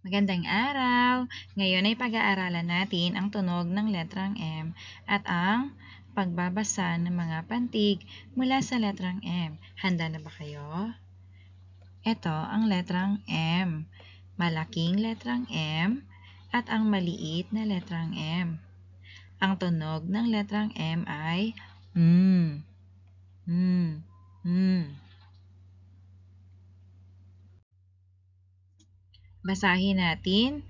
Magandang araw! Ngayon ay pag-aaralan natin ang tunog ng letrang M at ang pagbabasa ng mga pantig mula sa letrang M. Handa na ba kayo? Ito ang letrang M. Malaking letrang M at ang maliit na letrang M. Ang tunog ng letrang M ay M. M. M. Basahin natin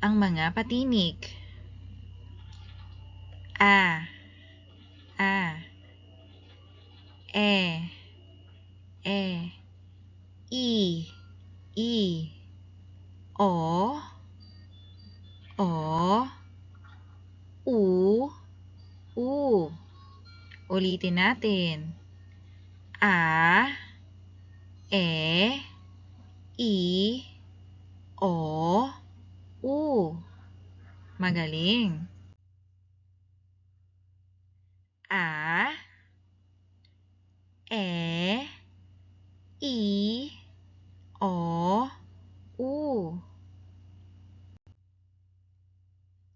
ang mga patinig. A. A. E. E. I. I. O. O. U. U. Ulitin natin. A. E. I. O, U. Magaling. A, E, I, O, U.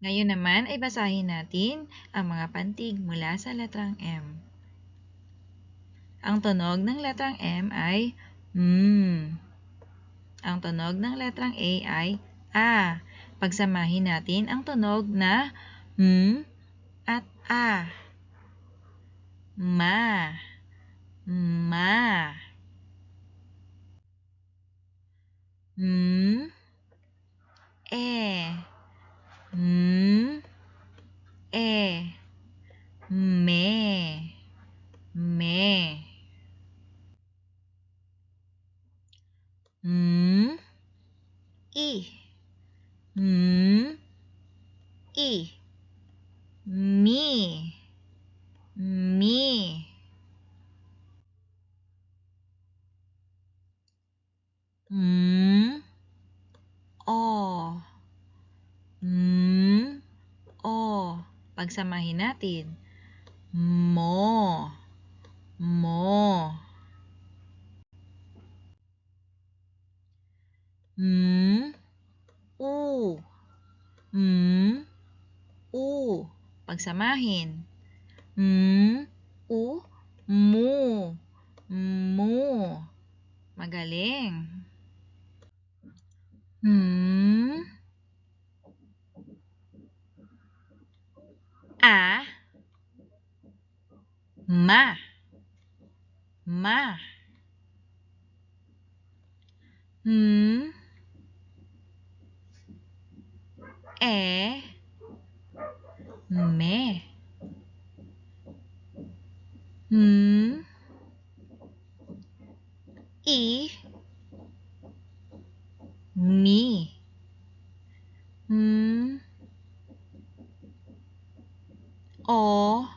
Ngayon naman ay basahin natin ang mga pantig mula sa letrang M. Ang tunog ng letrang M ay M. Ang tunog ng letrang A ay A. Pagsamahin natin ang tunog na M at A. Ma. Ma. M. E. M. E. Me. Me. M. I. M. I. Me. Me. M. O. M. O. Pagsamahin natin. Mo. Mo. M. U. M. U. Pagsamahin. M. U. Mu. Mu. Magaling. M. A. Ma. Ma. M. E. Me. M. I. M. O.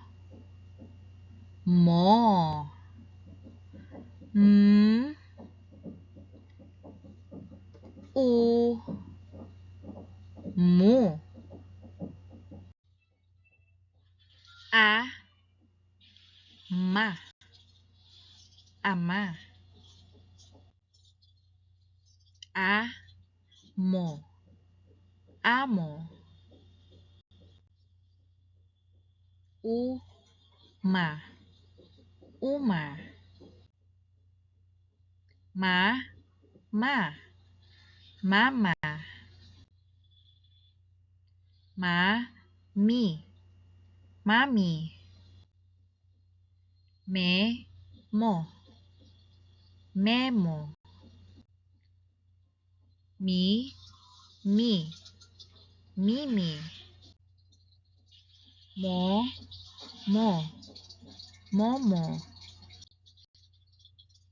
Mo. M. U. Mu. A. Ma. Ama. A. Mo. Amo. U. Ma. Uma. Ma. Ma. Mama. Ma. Mi. Mami. Me. Mo. Memo. Mi. Mi. Mimi. Mo. Mo. Momo.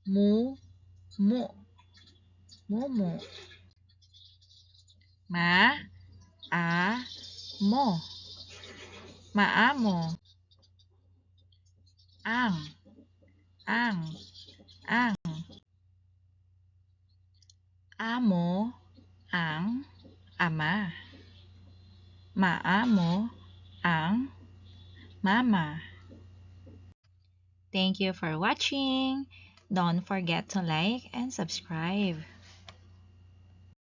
Mu. Mu. Momo. Ma. A. Mo. Maamo. Ang. Ang. Ang. Amo. Ang. Ama. Maamo. Ang. Mama. Thank you for watching. Don't forget to like and subscribe.